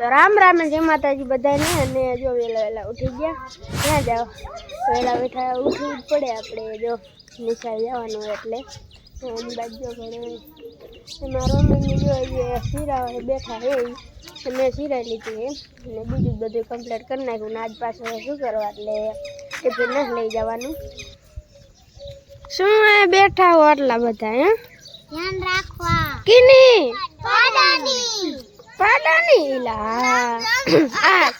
તો રામ રામ જય માતાજી બધાને અને જો વેલા વેલા ઉઠી ગયા ક્યાં જાઓ. વેલા બેઠા ઉઠવું જ પડે આપણે જો નિશાળ જવાનું હોય એટલે. તો એની બાજુ જો ઘરે એમાં રોમીની જો એ શીરા બેઠા હે ઈ. તો મેં શીરા લીધી હે. અને બીજું જ બધું કમ્પ્લીટ કરી નાખ્યું. ને આજ પાછું હવે શું કરવા? એટલે ટિફિન નથી લઈ જવાનું. શું એ બેઠા હો આટલા બધા હે? ધ્યાન રાખવા. કિની! પાડાની ઈલા આ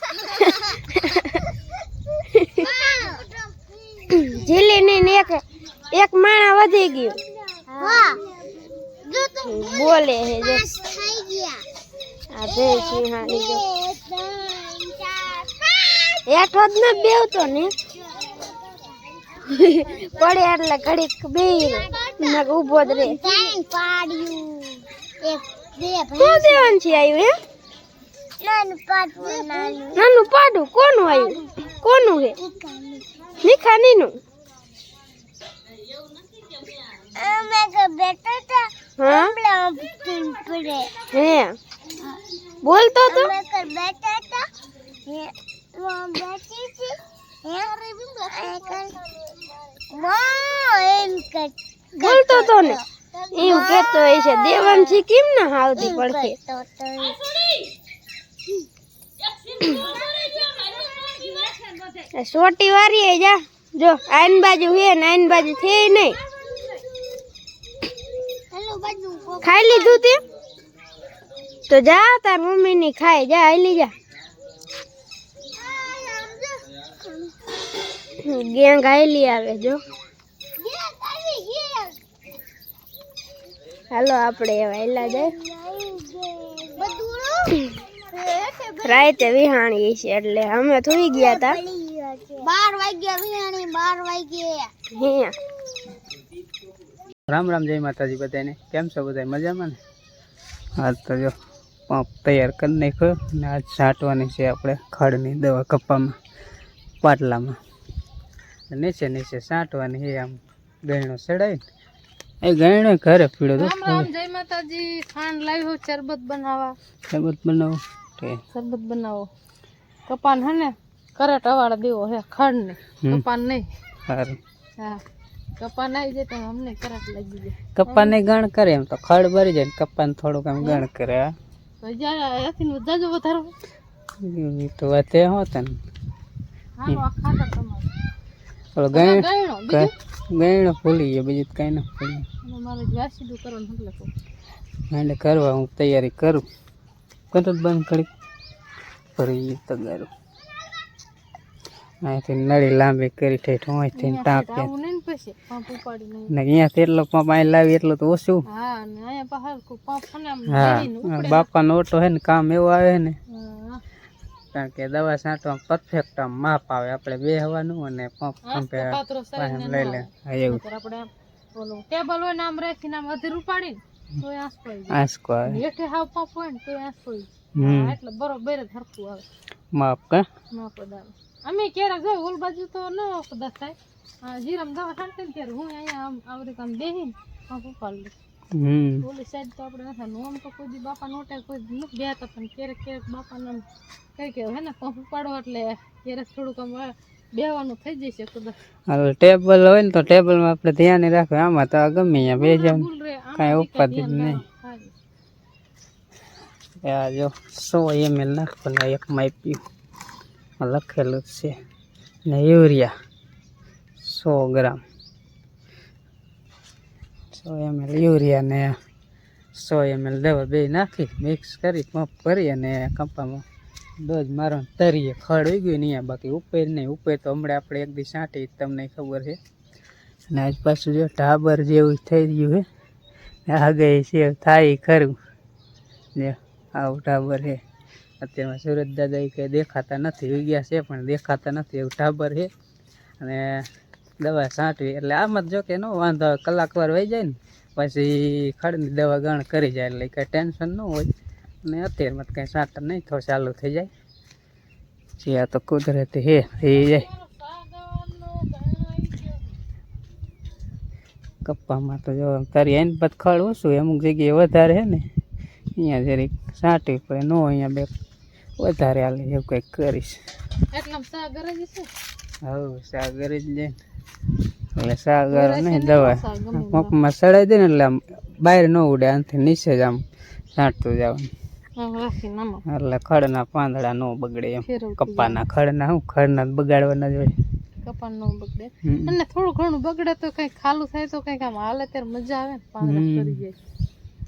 જીલીની ને એક એક માણા વધી ગયું બોલે હે જો આ ભે સિંહાની જો. હેઠો જ ન બેવતો ને પડે એટલે ઘડીક બે ને ઊભો જ રે પાડ્યું એક બે તો દેવાન છે આવ્યું હે નાનું પાડું કોનું આવ્યું? કોનું હે? નિખાનીનું નીનું બોલતો તો? બોલતો તો ને? એવું કેતો હોય છે. દેવાંશી કેમ ના આવતી પડખે? સોટી વારી જા. જો, આઈન બાજુ હે ને આઈન બાજુ છે નહીં ખાઈ લીધું તે? તો જા, તાર મમ્મી ની ખાઈ જા આલી જા. ગેંગ આયલી આવે, જો. હાલો, આપણે વાયલા જાય. રાતે વિહાણી છે એટલે અમે થોઈ ગયા તા. બાર વાગ્યા વિહાણી બાર વાગ્યા. હે. રામ રામ જય માતાજી બધાને. કેમ છો બધા? મજામાં ને? આજ તો જો પંપ તૈયાર કરી નાખ્યો ને આજ છાંટવાની છે આપણે ખડની દવા કપ્પામાં પાટલામાં. નીચે નીચે છાંટવાની છે આમ ગયણો ચડાવી એ ગયણો ઘરે પીળો તો જય માતાજી. ખાંડ લાવ્યો શરબત બનાવવા. શરબત બનાવો. શરબત બનાવો. કપાન હે ને કરેટ અવાડ દેવો હે ખંડ ને. કપાન નહીં. સારું હા. કપાન આવી જાય તો અમને કરેટ લાગી જાય. કપ્પાને ગણ કરે એમ તો ખડ ભરી જાય ને કપ્પાને થોડુંક આમ ગણ કરે હા. તો જ્યારે એથી જાજો વધારો. તો વાત એ હોતા ને. હાલો આ ખાતા તમારે. ઓલો બીજું? ગયણો ભૂલી ગયો બીજું કઈ ના ભૂલી મારે વાસીદું કરવાનું એટલે કહું. એટલે કરવા હું તૈયારી કરું. કરત બંધ કરી. ફરી તગારું અહીંથી નળી લાંબી કરી ઠેઠ ઉપાડી નહીં. ને અહીંયાથી એટલો પંપ અહીં લાવી એટલો તો ઓછું. હા અહીંયા. બાપાનો ઓટો હે ને કામ એવું આવે ને. કારણ કે દવા છાંટવા પરફેક્ટ આમ માપ આવે. આપણે બે હવાનું અને પંપ પંપે લઈ લે. એવું. ટેબલ હોય ને આમ રાખીને આમ અધીર ઉપાડીને એટલે બરોબર જ હરખું આવે. માપ કા ન અમે ક્યારેક જો ઓલ બાજુ તો ન કદાચ થાય. જીરામ દવા છાંટે ને ત્યારે હું અહીંયા આમ આવડે આમ બેહીને પંપ ઉપાડી લઉં. ઓલી સાઈડ તો આપણે નથી આમ તો કોઈ બાપા નોટે કોઈ નથી ગયા હતા પણ ક્યારેક ક્યારેક બાપાને કઈ કે હે ને પંપ ઉપાડો એટલે ક્યારેક થોડુંક આમ બેહવાનું થઈ જશે કદાચ. હવે ટેબલ હોય ને તો ટેબલમાં આપણે ધ્યાન રાખવું આમાં તો ગમે અહીંયા બે જાવ કાંઈ ઉપાધિ નહીં. આ જો સો એમએલ નાખવાના એક માપ્યું લખેલું છે. ને યુરિયા સો ગ્રામ. સો એમએલ યુરિયા ને સો એમએલ દવા બે નાખી મિક્સ કરી પંપ કરી અને કંપામાં ડોઝ મારો તરીએ ખડ ઉઈ ગયું ને બાકી ઉપર નહીં, ઉપર તો હમણાં આપણે એક દી સાંટી તમને ખબર છે. અને આજ પાછું જો ઢાબર જેવું થઈ ગયું છે. આગે છે થાય ખરું. ને આવું ટાબર છે. અત્યારમાં સુરત દાદા એ કંઈ દેખાતા નથી, ઉઈ ગયા છે પણ દેખાતા નથી એવું ટાબર છે. અને દવા છાંટવી, એટલે આમાં જ જો કે ન વાંધો આવે, કલાક વાર વહી જાય ને, પછી ખડની દવા ગણ કરી જાય, એટલે કંઈ ટેન્શન ન હોય. અને અત્યારમાં તો કંઈ સાતર નહીં થોડું ચાલુ થઈ જાય. જે આ તો કુદરતી હે થઈ જાય. કપ્પામાં તો જો તારી એને પત ખડ ઓછું અમુક જગ્યાએ વધારે હે ને અહીંયા જરીક છાંટવી પડે નો અહીંયા બે વધારે હાલે એવું કંઈક કરીશ. એટલા સા છે હવ સાગર જ લે. એટલે સાગર નહીં દવા. પંપમાં સડાઈ દે ને એટલે આમ બહાર ન ઉડે આનાથી નીચે જ આમ છાંટતું જવાનું. એટલે ખડના પાંદડા નો બગડે એમ. કપ્પાના ખડના હું ખડના બગાડવાના જ હોય. કપાન નો બગડે. અને થોડું ઘણું બગડે તો કઈ ખાલું થાય તો કંઈક આમ હાલે ત્યારે મજા આવે પાંદડા ખરી જાય.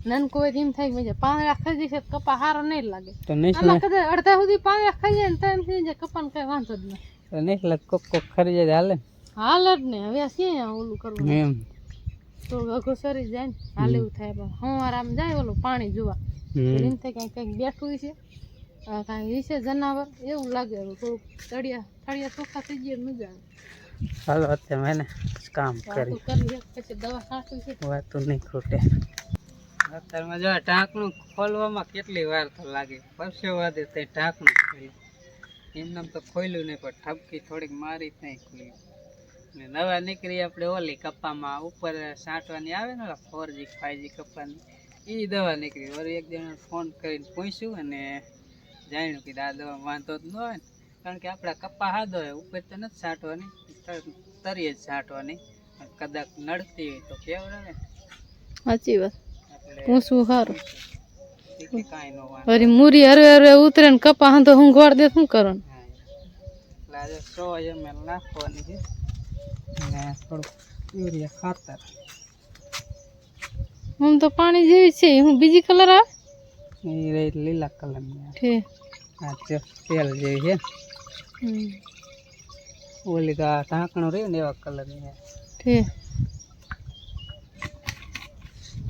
નાનકો હોય એમ થાય કે મજા પાંદડા ખાઈ જશે કપા સારો નહીં લાગે. તો નહીં કદાચ અડધા સુધી પાંદડા ખાઈ જાય ને તો એમ થઈ જાય કપાન કઈ વાંધો જ નહીં નહીં કોક કોક ખરી જાય હાલે હાલ જ ને હવે શું ઓલું કરવું એમ. તો અઘો સરી જાય ને હાલ એવું થાય. પણ હું આરામ જાય ઓલું પાણી જોવા. થાય કંઈક કંઈક બેઠું છે. કાંઈ વિશે જનાવર એવું લાગે હવે થોડુંક તળિયા તળિયા ચોખ્ખા થઈ ગયા મજા આવે. હાલો અત્યારે મેં કામ કરી. પછી દવા સાચું છે. વાતું નહીં ખૂટે. અત્યારમાં જો ઢાંકણું ખોલવામાં કેટલી વાર તો લાગે. પરસે વાદે તે ઢાંકણું ખોલ્યું. એમને તો ખોલ્યું નહીં પણ ઠપકી થોડીક મારી નહીં ખોલ્યું. ને નવા નીકળી આપણે ઓલી કપ્પામાં ઉપર સાંટવાની આવે ને ફોર જી ફાઈવ જી કપ્પાની. એ દવા નીકળી. વળી એક જણા ફોન કરીને પૂછ્યું અને જાણ્યું કે આ દવા વાંધો જ ન હોય ને. કારણ કે આપણા કપ્પા હાદો હોય ઉપર તો નથી છાંટવાની તરીએ જ છાંટવાની. કદાચ નડતી હોય તો કેવડાવે? સાચી વાત. પૂછવું સારું. વળી મૂરી હરવે હરવે ઉતરે ને કપા હાંધો હું ગોળ દે શું કરો હા. એટલે આજે સો ml નાખવાની છે. ને થોડુંક યુરિયા ખાતર. હું તો પાણી જેવી છે હું બીજી કલર આવે? એ રહી લીલા કલરની છે આ છે તેલ જેવી છે ઓલી આ ઢાંકણું રહ્યું ને એવા કલરની છે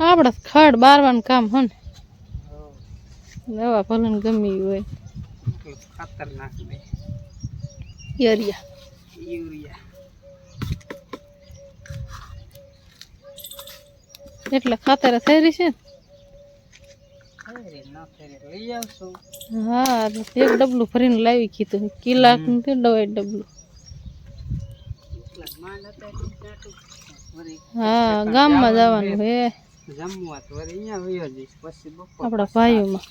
આપણે ખડ બારવાનું કામ હો ને. દવા ભલે ગમી હોય. ખાતર નાખી યુરિયા. યુરિયા. એટલે ખાતર થઈ છે હા એક ડબલું ભરીને લાવી કીધું. કિલાક દવાઈ દવા ડબલું. હા ગામમાં જવાનું હે. આપડા આપણા ભાઈઓમાં.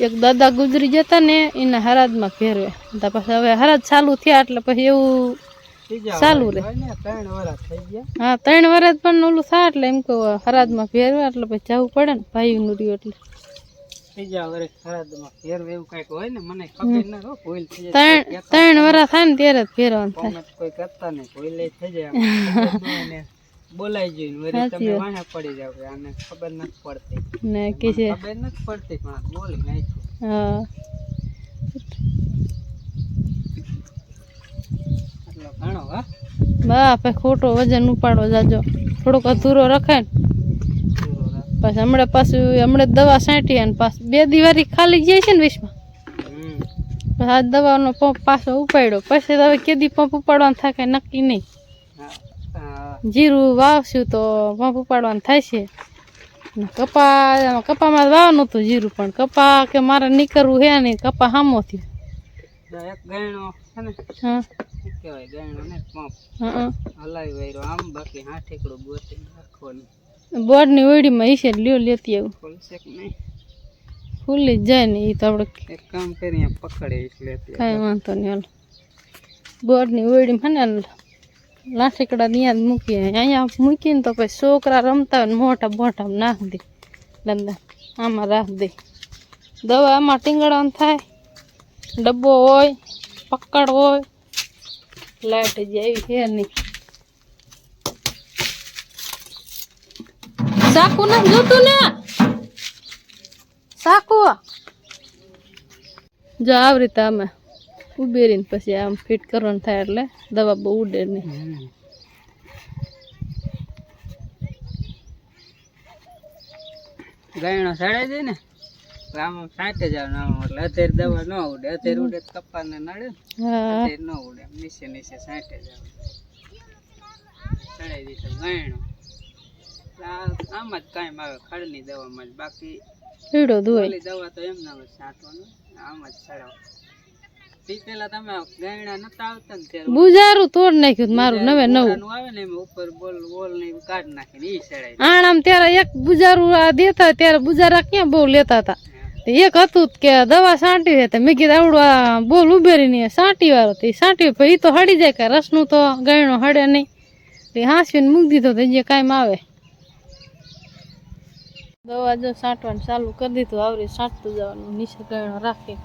એક દાદા ગુજરી જતા ને એના હરાજમાં ફેરવે પછી હવે હરાજ ચાલુ થયા એટલે પછી એવું ચાલુ રે. હા ત્રણ વરસ પણ ઓલું થાય એટલે એમ કહું હરાજમાં ફેરવા એટલે પછી જવું પડે ને ભાઈ નું રહ્યું એટલે ત્રણ વરસ થાય ને ત્યારે જ ફેરવાનું થાય. બોલાઈ જોઈને સાચી તમે વાહે પડી જાવ કે આને ખબર નથી પડતી. ને કે છે. ખબર નથી પડતી પણ બોલી નાખ્યું. હા. એટલો ઘણો હા? બા પછી ખોટો વજન ઉપાડો જાજો. થોડોક અધૂરો રખાય ને. પછી હમણાં પાછું હમણાં દવા સાંટી અને પાછું. બે દિવાળી ખાલી જાય છે ને વિશમાં પછી આ દવાનો પંપ પાછો ઉપાડ્યો. પછી હવે કેદી પંપ ઉપાડવાનું થાય કાંઈ નક્કી નહીં. જીરું વાવશું તો પંપ ઉપાડવાનું થાય છે. કપા કપામાં વાવવાનું હતું જીરું પણ કપા કે મારે નીકળવું હે નહીં. કપા સામો થયો. છે ને? હા. શું કહેવાય ગયણો ને પંપ. હા હલાવી વાયરો. આમ બાકી હા ઠેકડું ગોતી રાખવાનું બોર્ડની ઓયડીમાં ઈશે લ્યો લેતી આવું. ખોલશે કે નહીં? ખુલ્લી જ જાય ને એ તો આપણે એક કામ કરી અહીંયા પકડે એટલે અત્યારે. કાંઈ વાંધો નહીં હાલ. બોર્ડની ઓયડીમાં હે ને લાઠીકડા ત્યાં જ મૂકીએ. અહીંયા મૂકીને તો પછી છોકરા રમતા હોય ને મોટા મોટા નાખ દે. લંદા આમાં રાખ દે. દવા આમાં ટીંગળવાનું થાય. ડબ્બો હોય. પકડ હોય. લાઈટ જેવી છે નહીં. સાકુ ના જોતું ને? સાકુ. જો આવી રીતે અમે ઊભી રહીને પછી આમ ફિટ કરવાનું થાય એટલે દવા બહુ ઉડે નહીં. ગયણો સડાઈ દે ને? આમ સાઠ હજાર નામ એટલે અત્યારે દવા ન ઉડે. અત્યારે ઉડે કપ્પા ને નડે. અત્યારે ન ઉડે. નીચે નીચે સાંટે હજાર સડાઈ દીધો ગયણો આમાં જ કાંઈ આવે ખડની દવામાં જ. બાકી પીળો ઓલી દવા તો એમ ના હોય છાંટવાનું આમાં જ સડાવ તે પેલા તમે ગાયણા નતા આવતા ને ત્યારે બુજારું તોડ નાખ્યું મારું નવે નવું. આવે ને એમાં ઉપર બોલ બોલ ને કાઢ નાખીને ઈ સડાય આણામ ત્યારે એક બુજારું આ દેતા ત્યારે બુજારા ક્યાં બહુ લેતા હતા? એક હતું કે દવા સાંટી છે મેં કીધું આવડું બોલ ઉભેરીને સાંટી વાળો તે સાંટી પછી તો હડી જાય કે રસનું તો ગયણો હળે નહીં. તે હાંસવીને મૂકી દીધો તો જે કાંઈ આવે દવા જો સાંટવાનું ચાલુ કરી દીધું, આવરી સાંટતું જવાનું, નીચે ગયણો રાખી.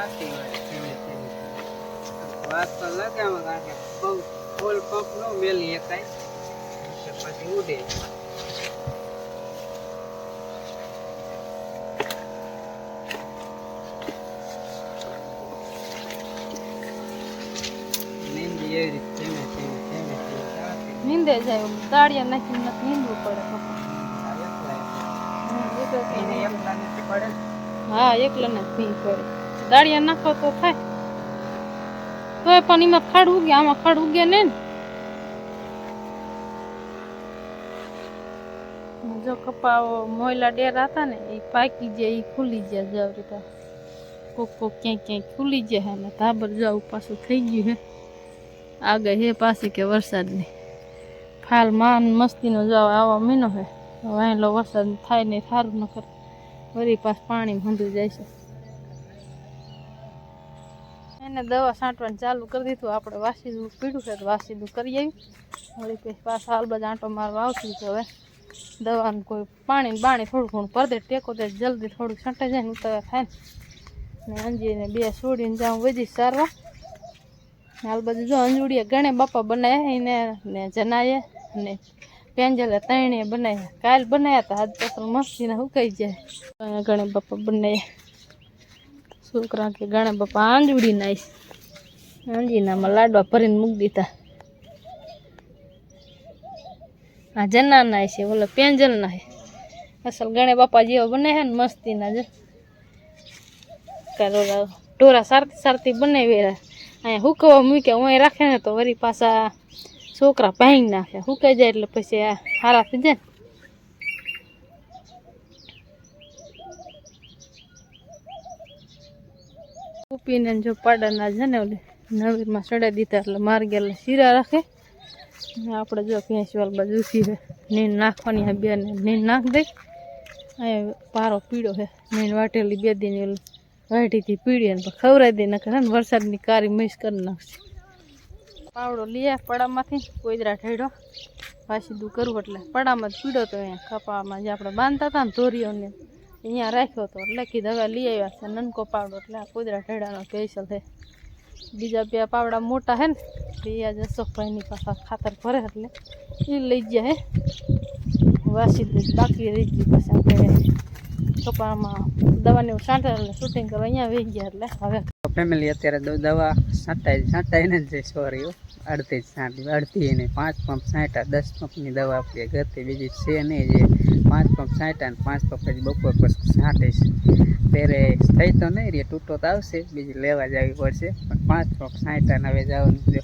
સાચી વાત ધીમે ધીમે. વાત તો લગાવવા કારણ કે પંપ ફૂલ પંપ નો મેલી એકાય એટલે પછી ઉડે નીંદી એવી રીતે ધીમે ધીમે ધીમે ધીમે ચાલતી. નીંદે જાય દાળિયા નાખીને નથી નીંદવું પડે આ એકલા એકલા. હમ, એક જ એને એકલા નથી પડે ને. હા એકલા ને ભી પડે દાળિયા નાખો તો થાય. તોય પણ એમાં ખાડ ઉગે, આમાં ખાડ ઉગે ને. જો કપાઓ મોયલા ડેરા હતા ને, એ પાકી જાય, એ ખુલી જાય જાવ રીતે કોક કોક ક્યાંય ક્યાંય ખુલી જાય હે ને, ધાબર જાવ પાછું થઈ ગયું હે. આગળ હે પાછી કે વરસાદની. ફાલ માન મસ્તીનો જાવ આવો મહિનો હે. વાંયલો વરસાદ થાય ને સારું ન કરે. વળી પાછ પાણી હંધું જાય છે. એને દવા છાંટવાનું ચાલુ કરી દીધું. આપણે વાસીદું પીડું છે તો વાસીદું કરી આવી વળી પછી પાછા હાલ બધા આંટો મારવા આવતી તો હવે. દવાનું કોઈ પાણી બાણી થોડું ઘણું પર ટેકો દે જલ્દી થોડુંક છંટાઈ જાય ને ઉતાવળ થાય ને. અંજીને બે છોડીને જાઉં વધી સારવા. હાલ બધું જો અંજુડીએ ગણે બાપા બનાવ્યા એને ને જનાએ ને પેંજલે તણે બનાવ્યા કાલ બનાવ્યા હતા આજ તો મસ્તીને સુકાઈ જાય. ગણે બાપા બનાવ્યા છોકરા કે ગણે, બાપા આંજુડી નાઈશ આંજીનામાં લાડવા ભરીને મૂકી દીધા. આ જના નાય છે, ઓલો પેન્જલ નાય અસલ ગણે બાપા જેવા બને છે ને મસ્તીના જો. કારો ટોરા સારતી સારતી બનાવી અહીંયા હુકવા મૂક્યા, હું રાખે ને તો વરી પાછા છોકરા ભાંગી નાખે. હુકાઈ જાય એટલે પછી આ હારા થઈ જાય ને ઉપીને જો પાડાના છે ને ઓલી નવીરમાં ચડાવી દીધા એટલે માર્ગેલા શીરા રાખે. ને આપણે જો ભેંસ વાલ બાજુ છે. નીણ નાખવાની આ બે ને નીણ નાખ દઈ. અહીંયા પારો પીળો છે. નીંદ વાટેલી બે દિન ઓલી વાઢીથી પીળી અને ખવરાઈ દઈ હે ને વરસાદની કારી મિસ કરી નાખશે. પાવડો આ પડામાંથી કોઈદરા ઠેડો પાછી દૂ કરવું એટલે પડામાં જ પીડો તો અહીંયા કપામાં જે આપણે બાંધતા હતા ને ધોરીઓને. અહીંયા રાખ્યો હતો એટલે કીધું હવે લઈ આવ્યા છે નનકો પાવડો એટલે આ કોઈદરા ઠેડાનો સ્પેશિયલ છે. બીજા બે પાવડા મોટા હે ને એટલે એ આજે અશોકભાઈની પાછા ખાતર ભરે એટલે એ લઈ ગયા હે. વાસીદું જ બાકી રહી ગયું પછી આપણે કપામાં દવાની છાંટે એટલે શૂટિંગ કરવા અહીંયા વહી ગયા એટલે હવે ફેમિલી અત્યારે દ- દવા છાંટાઈ છાંટાઈને જ છે સોરી અડધી જ છાંટી, અડધી નહીં, પાંચ પંપ છાંટા દસ પંપની દવા આપીએ, ઘરથી બીજી છે નહીં જે પાંચ પંપ છાંટા ને પાંચ પંપ જ બપોર પછી છાંટીશ ત્યારે થઈ તો નહીં રે, તૂટો તો આવશે, બીજી લેવા જવી પડશે. પણ પાંચ પંપ સાઠ અને હવે જવાનું જો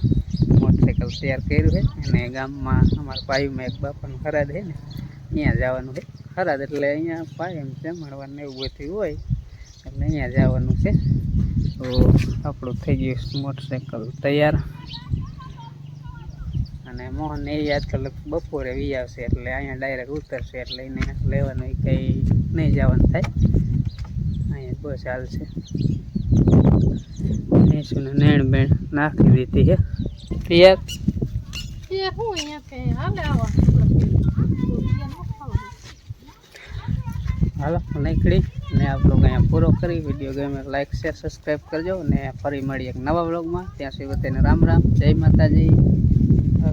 મોટરસાઇકલ તૈયાર કર્યું છે. અને ગામમાં અમારા ભાઈમાં એક બાપાનું ખરાદ છે ને, અહીંયા જવાનું છે. ખરાદ એટલે અહીંયા ભાઈ એમ જમણવાનું એવું બધું હોય. એટલે અહીંયા જવાનું છે. તો આપણું થઈ ગયું મોટરસાઇકલ તૈયાર. અને મોહન એ આજકાલ બપોરે વી આવશે એટલે અહીંયા ડાયરેક્ટ ઉતરશે એટલે એને લેવાનું કંઈ નહીં જવાનું થાય. અહીંયા બસ હાલશે. ભેંસુને નેણ બેણ નાખી દીધી છે. પિયર હાલે નીકળી ને આ બ્લોગ અહીંયા પૂરો કરી. વીડિયો ગમે લાઈક શેર સબસ્ક્રાઈબ કરજો. ને ફરી મળીએ એક નવા બ્લોગમાં ત્યાં સુધી બધાને રામ રામ. જય માતાજી.